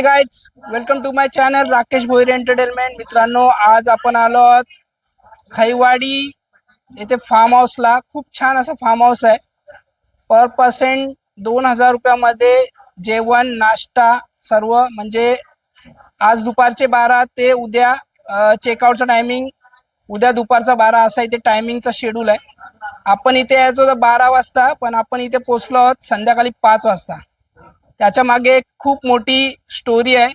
Hi guys welcome to my channel Rakesh Bhoir entertainment मित्रांनो आज आपण आलो आहोत खैवाडी येथे फार्म हाऊसला खूप छान असं फार्म हाऊस आहे. पर पर्सेंट दोन हजार रुपयामध्ये जेवण नाश्ता सर्व म्हणजे आज दुपारचे बारा ते उद्या चेकआउटचं टायमिंग उद्या दुपारचा बारा असा इथे टायमिंगचा शेड्यूल आहे. आपण इथे यायचो तर बारा वाजता पण आपण इथे पोचलो आहोत संध्याकाळी पाच वाजता. त्याच्यामागे एक खूप मोठी स्टोरी है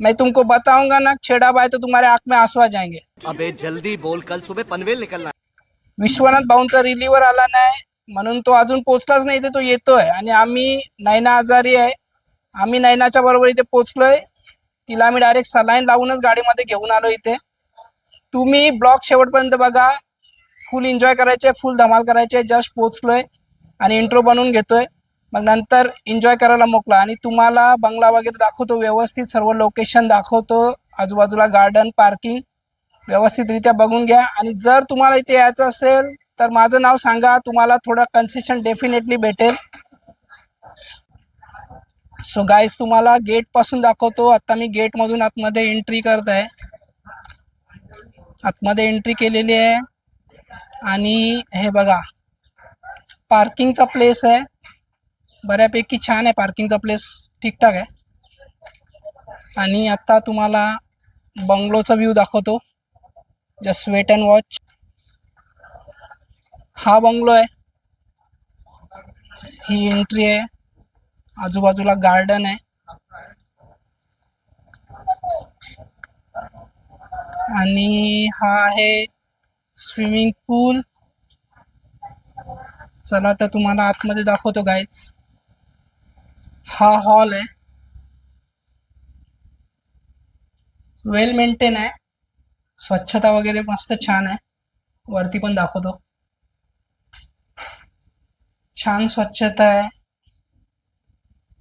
मैं तुमको बताऊंगा ना छेड़ा बाय तो तुम्हारे आंख में आंसू आ जाएंगे। अबे जल्दी बोल कल सुबह पनवेल निकलना। विश्वनाथ भाऊंचा रिलीवर आला नाही म्हणून तो अजून पोचलाच नाही तो येतोय. आणि आम्ही नैना आजारी आहे. आम्ही नैनाच्या बरोबर इथे पोचलोय तिला आम्ही डायरेक्ट सलाईन लावूनच गाडीमध्ये घेऊन आलो इथे. तुम्ही ब्लॉग शेवटपर्यंत बघा. फुल एन्जॉय करायचे फुल धमाल करायचे. जस्ट पोचलोय आणि इंट्रो बनवून घेतोय. मग नंतर एन्जॉय करायला मोकला आणि तुम्हाला बंगला वगैरे दाखवतो व्यवस्थित सर्व लोकेशन दाखवतो आजूबाजूला गार्डन पार्किंग व्यवस्थितरित्या बघून घ्या. आणि जर तुम्हाला इथे यायचं असेल तर माझं नाव सांगा तुम्हाला थोडं कन्सेशन डेफिनेटली भेटेल. सो गाईज तुम्हाला गेटपासून दाखवतो. आता मी गेट मधून आतमध्ये एंट्री करत आहे. आतमध्ये एंट्री केलेली आहे. आणि हे बघा पार्किंगचा प्लेस आहे. बऱ्यापैकी छान आहे. पार्किंगचा प्लेस ठीकठाक आहे. आणि आत्ता तुम्हाला बंगलोचा व्ह्यू दाखवतो. जस्ट वेट अँड वॉच हा बंगलो आहे. ही एंट्री आहे. आजूबाजूला गार्डन आहे. आणि हा आहे स्विमिंग पूल चला तर तुम्हाला आतमध्ये दाखवतो गाईज हा हॉल है। वेल मेंटेन आहे स्वच्छता वगैरे मस्त छान आहे वरती पण दाखवतो। छान स्वच्छता आहे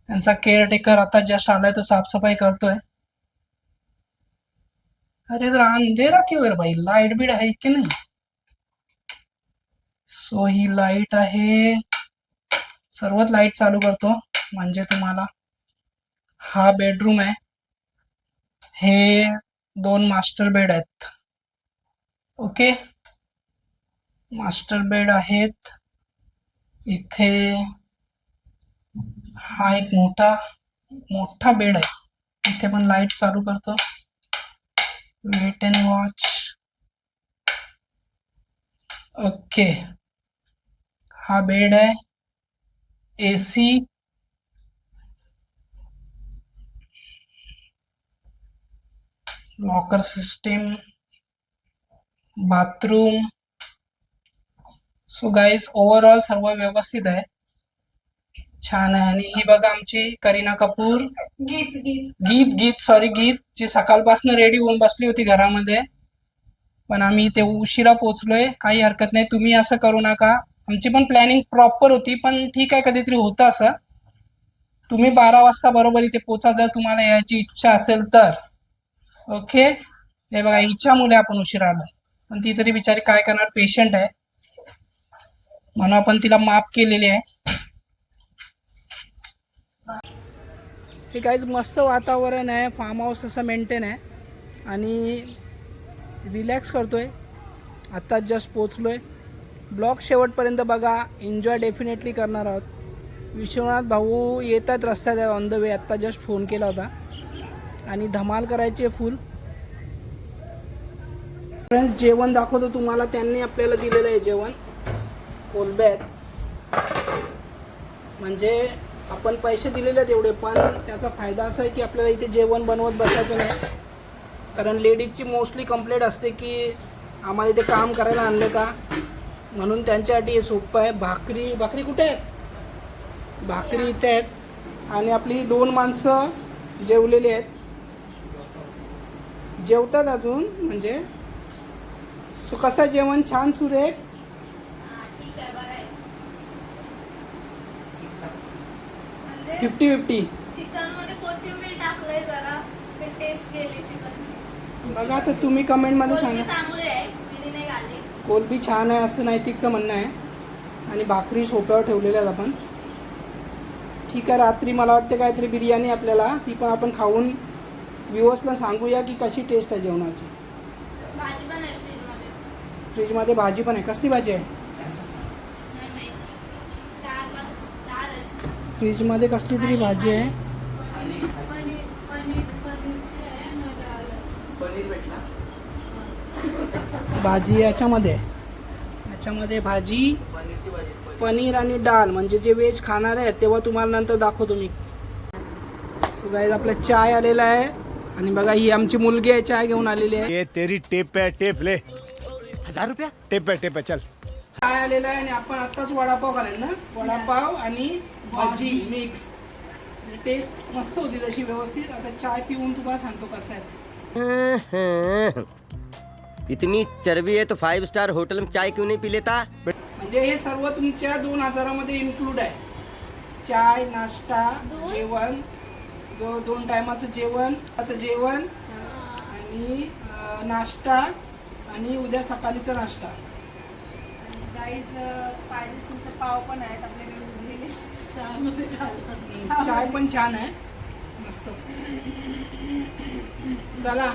त्यांचा केअरटेकर आता जस्ट आलाय तो साफसफाई करतोय। अरे जरा अंधेरा है रे भाई? लाईट बीड आहे की नाही? सो ही लाईट आहे। सर्वात लाईट चालू करतो। म्हणजे तुम्हाला हा बेडरूम आहे. हे दोन मास्टर बेड आहेत. ओके मास्टर बेड आहेत. इथे हा एक मोठा मोठा बेड आहे. इथे पण लाईट चालू करतो. वेट अँड वॉच ओके हा बेड आहे. AC locker system bathroom so guys overall सर्व व्यवस्थित आहे. छान आहे. आणि ही बघा आमची करीना कपूर. गीत गीत. गीत सॉरी गीत. जी सकाळपासून रेडी होऊन बसली होती घरामध्ये. पण आम्ही इथे उशिरा पोचलोय काही हरकत नाही. तुम्ही असं करू नका. आमची पण प्लॅनिंग प्रॉपर होती पण ठीक आहे कधीतरी होतं असं. तुम्ही बारा वाजता बरोबर इथे पोचा जर तुम्हाला यायची इच्छा असेल तर. ओके? हे बघा हिच्या मुले आपण उशिरा आलोय. पण ती तरी बिचारी काय करणार? पेशंट आहे. म्हणून आपण तिला माफ केलेली आहे. हे काहीच मस्त वातावरण आहे. फार्म हाऊस असं मेंटेन आहे. आणि रिलॅक्स करतोय. आत्ताच जस्ट पोचलो आहे ब्लॉग शेवटपर्यंत बघा एन्जॉय डेफिनेटली करणार आहोत. विश्वनाथ भाऊ येतात रस्त्यात ऑन द वे आत्ता जस्ट फोन केला होता. आणि धमाल करायची आहे फुल फ्रेंड्स जेवण दाखवतो तुम्हाला त्यांनी आपल्याला दिलेलं आहे जेवण. कोलब्यात म्हणजे आपण पैसे दिलेले आहेत एवढे पण त्याचा फायदा असा आहे की आपल्याला इथे जेवण बनवत बसायचं नाही. कारण लेडीजची मोस्टली कंप्लेंट असते की आम्हाला इथे काम करायला आणलं का? म्हणून त्यांच्यासाठी हे सोपं आहे. भाकरी भाकरी कुठे आहेत? भाकरी इथे आहेत. आणि आपली दोन माणसं जेवलेली आहेत. जेवतात अजून म्हणजे? सो कसं आहे जेवण? छान सुरेख आहे? फिफ्टी फिफ्टी बघा तर तुम्ही कमेंटमध्ये सांगा. कोलबी छान आहे असं नैतिकचं म्हणणं आहे. आणि भाकरी सोप्यावर ठेवलेल्या आहेत आपण. ठीक आहे रात्री मला वाटते काहीतरी बिर्याणी आपल्याला. ती पण आपण खाऊन व्ह्युअर्सला सांगूया की कशी टेस्ट आहे जेवणाची. भाजी पण आहे फ्रीजमध्ये. फ्रीजमध्ये भाजी पण आहे. कसली भाजी आहे? नाही माहिती. चार पाच चार आहेत फ्रीजमध्ये कसली तरी भाजी आहे? भाजी याच्यामध्ये. आहे. याच्यामध्ये भाजी पनीर आणि डाळ. म्हणजे जे व्हेज खाणार आहेत तेव्हा तुम्हाला नंतर दाखवतो मी. गाईज आपला चाय आलेला आहे. आणि बघा ही आमची मुलगी आहे चाय घेऊन आलेली आहे. ये तेरी टेप है टेप ले. हजार रुपया? टेप है टेप है चल. चाय आलेला आहे आणि आपण आत्ताच वडापाव खाल्ला ना? वडापाव आणि भाजी मिक्स. टेस्ट मस्त होती तशी व्यवस्थित. आता चाय पिऊन तुम्हाला सांगतो कसं आहे ते. इतनी चर्बी है तो फाइव स्टार होटल में चाय क्यों नहीं पी लेता? म्हणजे हे सर्व तुमच्या दोन हजारामध्ये इन्क्लूड आहे. चाय नाश्ता जेवण दो दोन टायमाचं जेवण त्याचं जेवण आणि नाश्ता आणि उद्या सकाळीचा नाश्ता. पाहिजे पाव पण आहेत आपल्याकडे उरलेले. चाय पण छान आहे. मस्त. चला.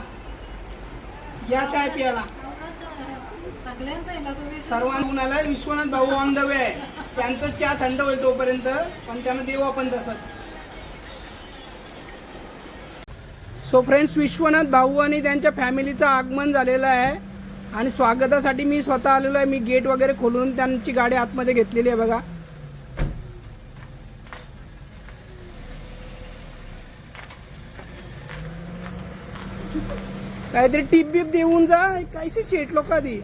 या चाय पियाला सर्वांना आलाय विश्वनाथ भाऊ ऑन द वे आहे त्यांचं चहा थंड होईल तोपर्यंत पण त्यांना देऊ आपण तसंच. सो फ्रेंड्स विश्वनाथ भाऊ आणि त्यांच्या फॅमिलीचं आगमन झालेलं आहे. आणि स्वागतासाठी मी स्वतः आलेलो आहे. मी गेट वगैरे खोलून त्यांची गाडी आतमध्ये घेतलेली आहे बघा. काहीतरी टिप बिप देऊन जा. काहीशी शेट लोक आधी.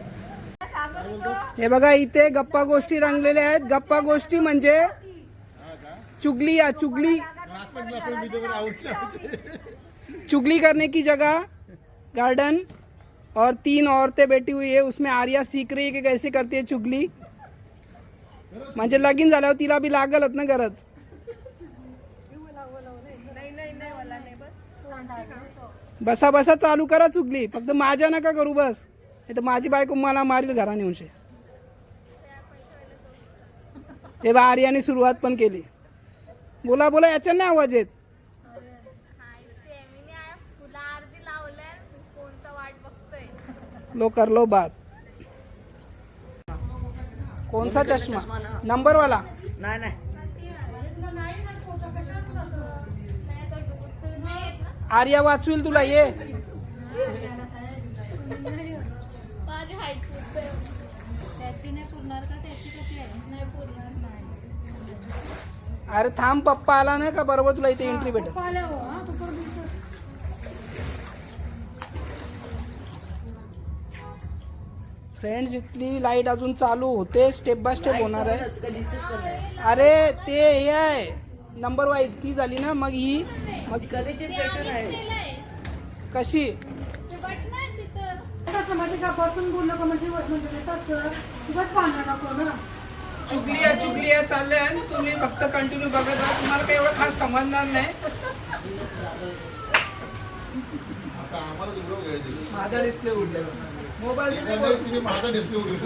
हे बघा इथे गप्पा गोष्टी रंगलेल्या आहेत. गप्पा गोष्टी म्हणजे चुगली या चुगली. चुगली करने की जगह गार्डन और तीन औरतें बैठी हुई है। उसमें आर्या सीख रही है कि कैसे करती है चुगली। म्हणजे लगीन झाल्यावर तिला बी लागलच ना गरज. बसा बसा चालू करा चुगली. फक्त माझ्या नका करू बस. नाही तर माझी बायको मला मारील घरा नेऊनशे हे बा आर्याने सुरुवात पण केली. बोला बोला याच्या नाही आवाज येत मी आहे फुला आरती लावलंय कोणचा वाट बघतोय लो कर लो बात कौन सा चष्मा? नंबर वाला नाही नाही. आर्या वाचविल तुला ये. माझी हाईट खूप आहे त्याची नाही पुरणार का त्याची किती आहे नाही पुरणार नाही अरे थांब पप्पा आला ना का? बरोबर तुला इथे एंट्री भेटेल. फ्रेंड्स इथली लाइट अजून चालू होते. स्टेप बाय स्टेप होणार आहे. अरे ते हे आहे. नंबर वाईज ती झाली ना मग ही. मग कशी? ते बटन आहे तिथं. चुगली आहे चुगली आहे चाललंय आणि तुम्ही फक्त कंटिन्यू बघत राहा. तुम्हाला काही एवढं खास समजणार नाही. माझा डिस्प्ले उडलेला. मोबाईल माझा डिस्प्ले उडून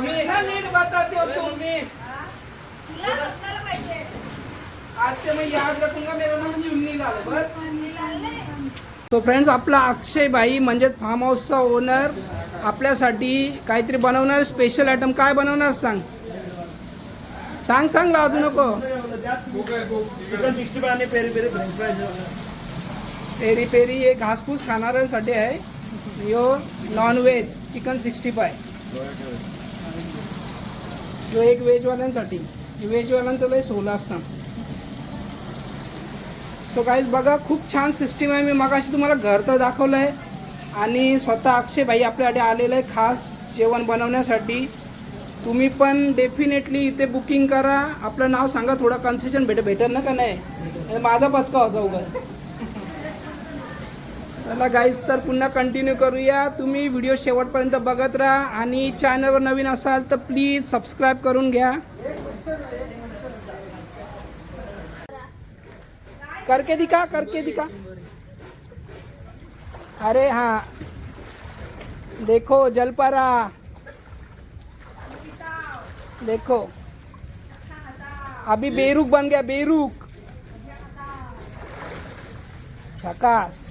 मी ना नीट बताते हो तुम्ही. तिला बघायला पाहिजे. आज से मैं याद रखूंगा मेरा नाम चुन्नी लाल बस? तो फ्रेंड्स आपला अक्षय भाई म्हणजे फार्म हाऊसचा ओनर आपल्यासाठी काहीतरी बनवणार स्पेशल आयटम काय बनवणार सांग. सांग सांग लाजू नको. पेरी पेरी हे घासपूस खाणाऱ्यांसाठी आहे. Yo non veg chicken sixty five जो एक व्हेजवाल्यांसाठी व्हेजवाल्यांचं लय सोलं असतं. सो गाईज बघा खूप छान सिस्टीम आहे. मी मगाशी तुम्हाला घर तर दाखवलं आहे आणि स्वतः अक्षय भाई आपल्याकडे आलेलं आहे खास जेवण बनवण्यासाठी. तुम्ही पण डेफिनेटली इथे बुकिंग करा. आपलं नाव सांगा थोडं कन्सेशन भेट भेटेल ना का नाही? नाही माझा पचका होता उगा चला गाईज तर पुन्हा कंटिन्यू करूया. तुम्ही व्हिडिओ शेवटपर्यंत बघत राहा आणि चॅनलवर नवीन असाल तर प्लीज सबस्क्राईब करून घ्या. करके दिखा करके दिखा. अरे हा. देखो जलपारा. देखो. अभी बेरुख बन गया बेरुख. छकास.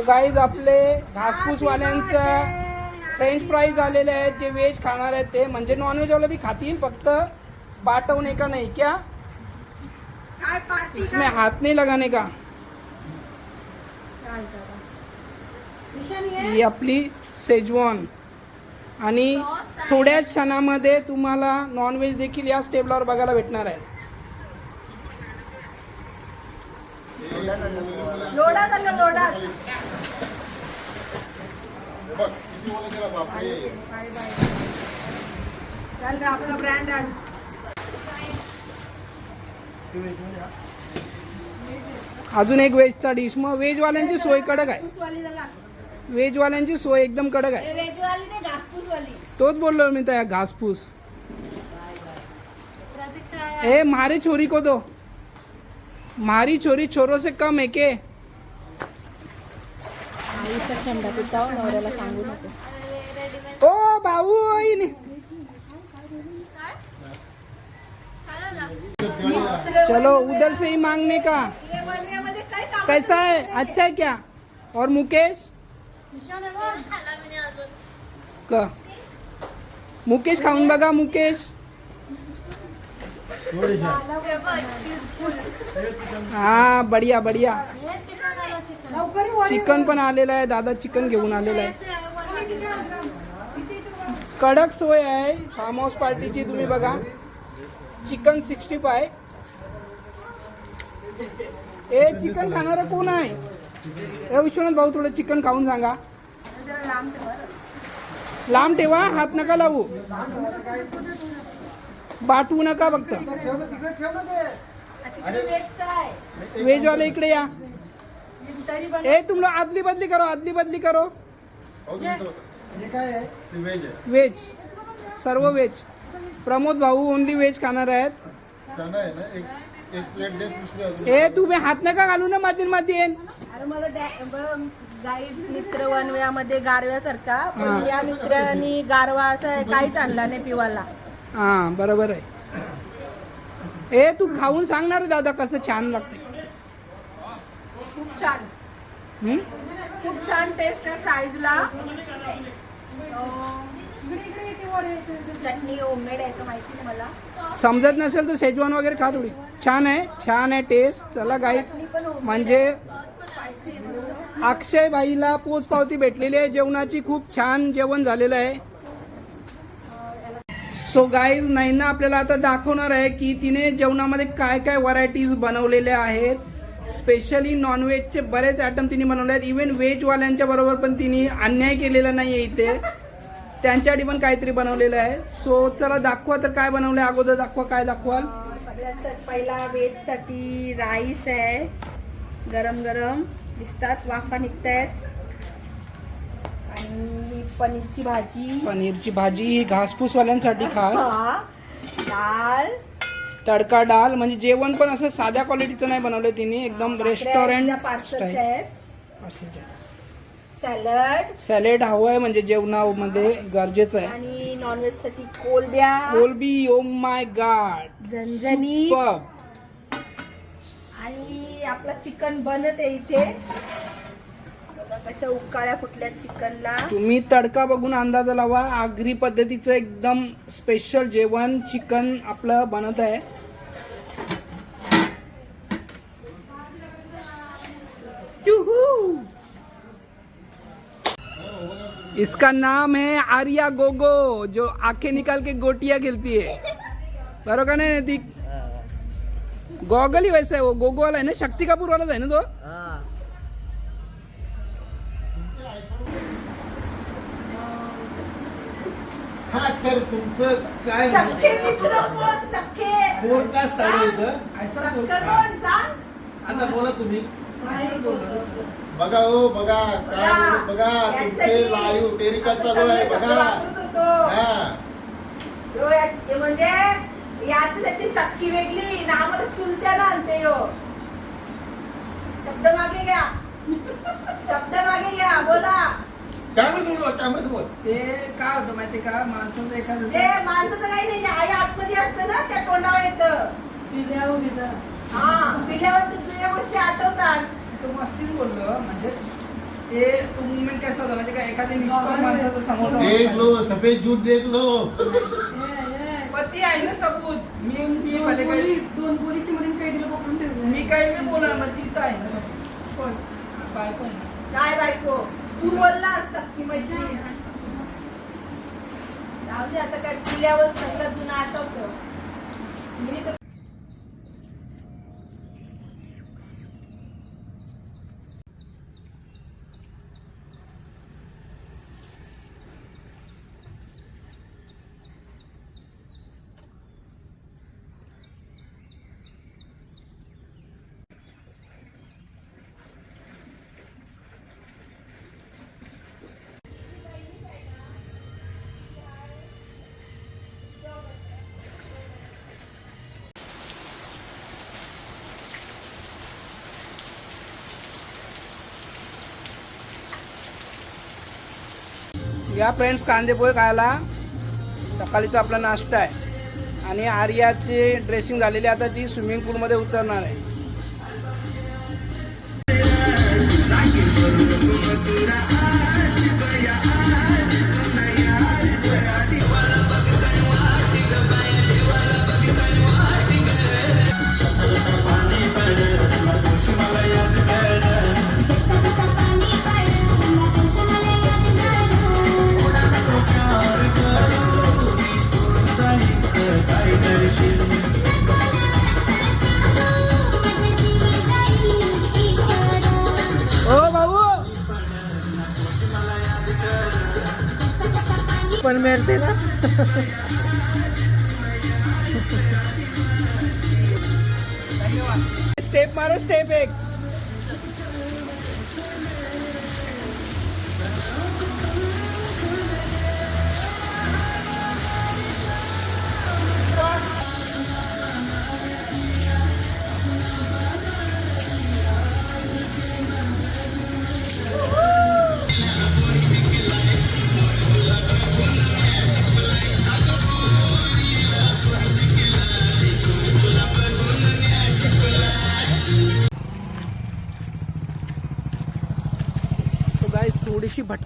सो गाईज आपले घासपूसवाल्यांचं फ्रेंच फ्राईज आलेले आहेत जे व्हेज खाणार आहेत ते. म्हणजे नॉनव्हेजवाले बी खातील फक्त बाटवणे का नाही? क्या? इसमें हाथ नहीं लगाने का? ही आपली सेजवान आणि थोड्याच क्षणामध्ये तुम्हाला नॉनव्हेज देखील याच टेबलावर बघायला भेटणार आहे. चल आपला ब्रँड आण. अजून एक व्हेजचा डिश मग व्हेजवाल्यांची सोय कडक आहे. झाला व्हेजवाल्यांची सोय एकदम कडक आहे. तोच बोललो मी त्या घासपूस. ए मारे छोरी को दो. मारी छोरी छोरो से कम है के? थंडा पिता नवऱ्याला सांगू नको ओ भाऊ चलो उधर से ही मांगने का। कैसा है? अच्छा है क्या? और मुकेश? का मुकेश खाऊन बघा मुकेश। हा बढिया बढिया. चिकन पण आलेलं आहे दादा चिकन घेऊन आलेलं आहे. कडक सोय आहे फार्म हाऊस पार्टीची तुम्ही बघा. चिकन सिक्स्टी फाय ए चिकन खाणारा कोण आहे? ए विश्वनाथ भाऊ थोडं चिकन खाऊन सांगा. लांब ठेवा हात नका लावू. बाटवू नका फक्त. व्हेजवाले इकडे या. ए तुम लोग आदली बदली करो आदली बदली करो. व्हेज सर्व व्हेज प्रमोद भाऊ ओनली व्हेज खाणार आहेत. त्यांना आहे ना एक एक प्लेट देस दुसरी अजून ए तुम्ही हात नका घालू ना मातीन मातीन. अरे मला गाईज मित्र वनव्यामध्ये गारव्यासारखा. या मित्रांनी गारवा असं काहीच आणला नाही पिवाला. हा बरोबर आहे. ए तू खाऊन सांगणार दादा कसं छान लागते खूप छान. हम्म? खूप छान टेस्ट आहे फ्राईजला चटणी होममेड आहे का माहिती नाही मला. समजत नसेल तर शेजवान वगैरे खा थोडी. छान आहे छान आहे टेस्ट चला गाईच म्हणजे अक्षय बाईला पोचपावती भेटलेली आहे. जेवणाची खूप छान जेवण झालेलं आहे. सो गाईज नैना आपल्याला आता दाखवणार आहे की तिने जेवणामध्ये काय काय व्हरायटीज बनवलेल्या आहेत. स्पेशली नॉनव्हेजचे बरेच आयटम तिने बनवले आहेत. इवन व्हेजवाल्यांच्या बरोबर पण तिने अन्याय केलेला नाही आहे इथे. त्यांच्यासाठी पण काहीतरी बनवलेलं आहे. सो चला दाखवा तर काय बनवलं आहे अगोदर दाखवा काय दाखवाल? सगळ्यात पहिला वेजसाठी राईस आहे. गरम गरम दिसतात वाफा निघत आहेत आणि पनीरची भाजी. पनीरची भाजी ही घासपूसवाल्यांसाठी खास. हा, डाळ. तडका डाल म्हणजे जेवण पण असं साध्या क्वालिटीचं नाही बनवलं तिने एकदम रेस्टॉरंट पार्सलचे आहेत. सॅलड. सॅलेड हवं आहे म्हणजे जेवणामध्ये गरजेचं आहे. आणि नॉनव्हेजसाठी कोलब्या. कोलबी ओ माय गाड झणझणी. पब आणि आपला चिकन बनत आहे इथे. कशा उकाळ्या फुटल्या चिकनला. तुम्ही तडका बघून अंदाज लावा. आगरी पद्धतीचं एकदम स्पेशल जेवण चिकन आपलं बनत आहे! इसका नाम है आर्या गोगो जो आंखें निकाल के गोटियां खेलती है। बरोबर का नाही गॉगल ही वैसा है वो गोगो वाला है ना? शक्ति कपूर वालाच आहे ना तो? तुमचं काय सख्खे मित्र कोण? सख्खे. कोण काय साडू इथं सख्खं कोण? सांग आता बोला तुम्ही. बघा हो बघा. काय बोलत बघा तुमचे लाईव्ह टेरिकल चालू आहे बघा. हा. म्हणजे याच्यासाठी सख्खी वेगळी ना आम्हाला चुलत्या ना आणते यो. शब्द मागे घ्या शब्द मागे घ्या बोला कॅमेरा ते काय होतं माहितीये का? माणसाचं जे एखादं माणसाचं काही नाही. जे आई आतमध्ये असते ना त्या तोंडावर येतं. हा पिल्यावर ते जुन्या गोष्टी आठवतात. तो मस्तीच बोललो म्हणजे ते तो मुवमेंट कसं होतं माहिती का? एखाद्या निष्पाप माणसाचं समोर देख लो सफेद जूट देख लो. पण ती आहे ना सबूत. मी मी भले काही दोन पोलीसची मध्ये काही दिलं पकडून ठेवलं मी काही मी बोलणार मग ती तर आहे ना सबूत. बायको आहे ना. काय बायको? तू बोलला सक्की मैत्री राहू दे आता काय पिल्यावर सगळं जुनं आठवतं. मी तर या फ्रेंड्स कांदेपोहे खायला सकाळीचा आपला नाश्ता आहे. आणि आर्याची ड्रेसिंग झालेली आता ती स्विमिंग पूलमध्ये उतरणार आहे.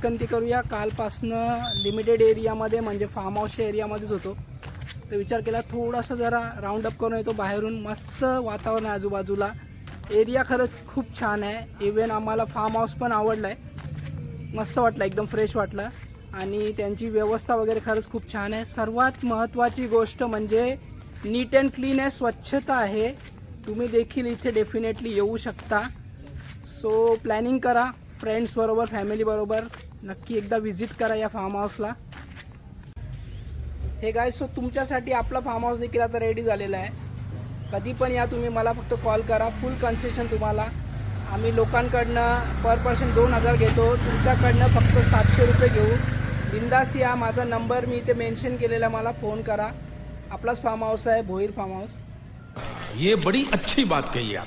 थोडीशी करूया कालपासनं लिमिटेड एरियामध्ये म्हणजे फार्म हाऊसच्या एरियामध्येच होतो. तर विचार केला थोडासा जरा राऊंड अप करून येतो बाहेरून मस्त वातावरण आहे आजूबाजूला. एरिया खरंच खूप छान आहे. इवन आम्हाला फार्म हाऊस पण आवडला आहे मस्त वाटलं एकदम फ्रेश वाटलं. आणि त्यांची व्यवस्था वगैरे खरंच खूप छान आहे. सर्वात महत्त्वाची गोष्ट म्हणजे नीट अँड क्लीन आहे स्वच्छता आहे. तुम्ही देखील इथे डेफिनेटली येऊ शकता. सो प्लॅनिंग करा फ्रेंड्सबरोबर फॅमिलीबरोबर नक्की एकदा व्हिजिट करा या फार्म हाऊसला हे गाय सो तुमच्यासाठी आपला फार्म हाऊस देखील आता रेडी झालेला आहे. कधी पण या तुम्ही मला फक्त कॉल करा. फुल कन्सेशन तुम्हाला. आम्ही लोकांकडनं पर पर्सन दोन हजार घेतो. तुमच्याकडनं फक्त सातशे रुपये घेऊ. बिंदास या माझा नंबर मी इथे मेन्शन केलेला मला फोन करा. आपलाच फार्म हाऊस आहे भोईर फार्म हाऊस ये बड़ी अच्छी बात कही आप।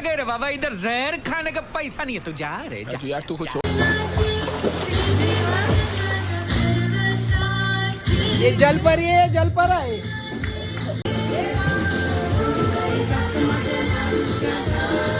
आ गए रे बाबा इधर जहर खाने का पैसा नहीं है तू जा रे जा। यार तू कुछ ये जल पर ये जल पर आए तुला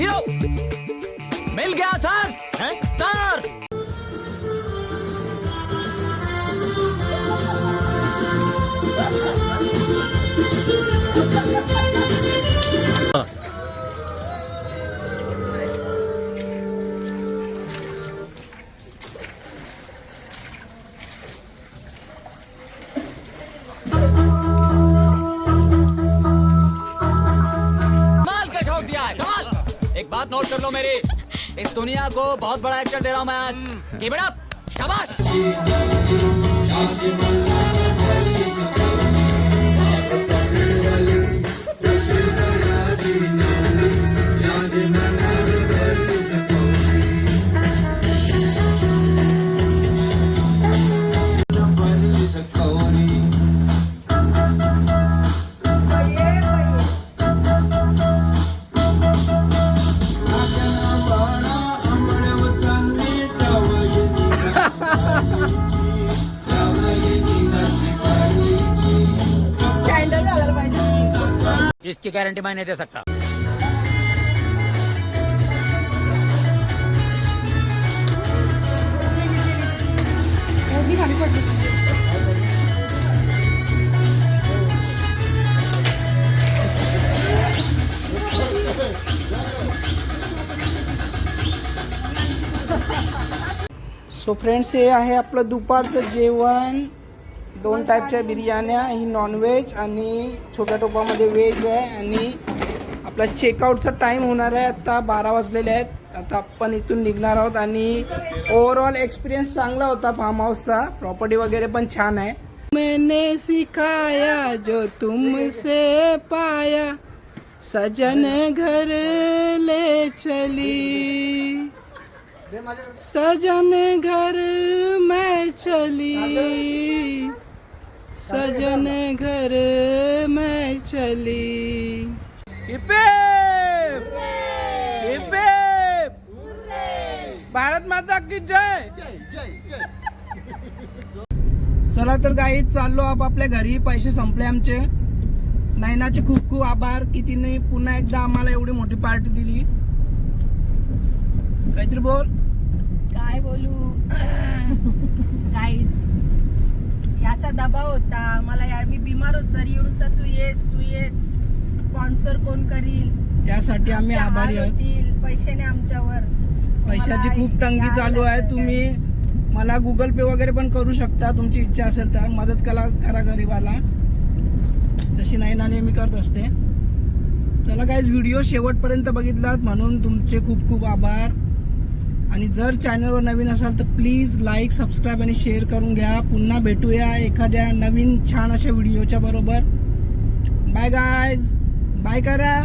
हिरो मिल गया सर कर लो मेरी। इस दुनिया को बहुत बड़ा एक्शन दे रहा हूँ मैं आज। कीप इट अप शाबाश। इसकी गारंटी मैं नहीं दे सकता? सो फ्रेंड्स हे आहे आपलं दुपारचं जेवण. दोन टाईपच्या बिर्याण्या ही नॉनव्हेज आणि छोट्या टोपामध्ये व्हेज आहे आणि आपला चेकआउटचा टाईम होणार आहे आता बारा वाजलेले आहेत. आता आपण इथून निघणार आहोत आणि ओव्हरऑल एक्सपिरियन्स चांगला होता फार्म हाऊसचा प्रॉपर्टी वगैरे पण छान आहे. मैंने सिखाया जो तुमसे पाया. सजन घर ले चली. सजन घर मैं चली. सजन घर मैं चली। हिप्पे हिप्पे भारत माता की जय। चला तर काही चाललो आपापल्या घरी पैसे संपले आमचे. नैनाचे खूप खूप आभार की तिने पुन्हा एकदा आम्हाला एवढी मोठी पार्टी दिली. काहीतरी बोल. काय बोलू? काहीच याचा दबाव होता. मला या मी बिमार होत तरी नुसतं तू येस तू येस. स्पॉन्सर कोण करील? त्यासाठी आम्ही आभारी हाल आहोत. होतील. पैशाने आमच्यावर. पैशाची मला खूप तंगी या चालू आहे. तुम्ही. मला गुगल पे वगैरे पण करू शकता. तुमची इच्छा असेल तर. मदत करा करा गरीबाला. जशी नाही ना नेहमी करत असते. चला काय व्हिडिओ शेवटपर्यंत बघितलात. म्हणून तुमचे खूप खूप आभार. आणि जर चॅनलवर नवीन असाल तर प्लीज लाईक सबस्क्राईब आणि शेअर करून घ्या. पुन्हा भेटूया एखाद्या नवीन छान अशा व्हिडिओच्या बरोबर. बाय गायज बाय करा.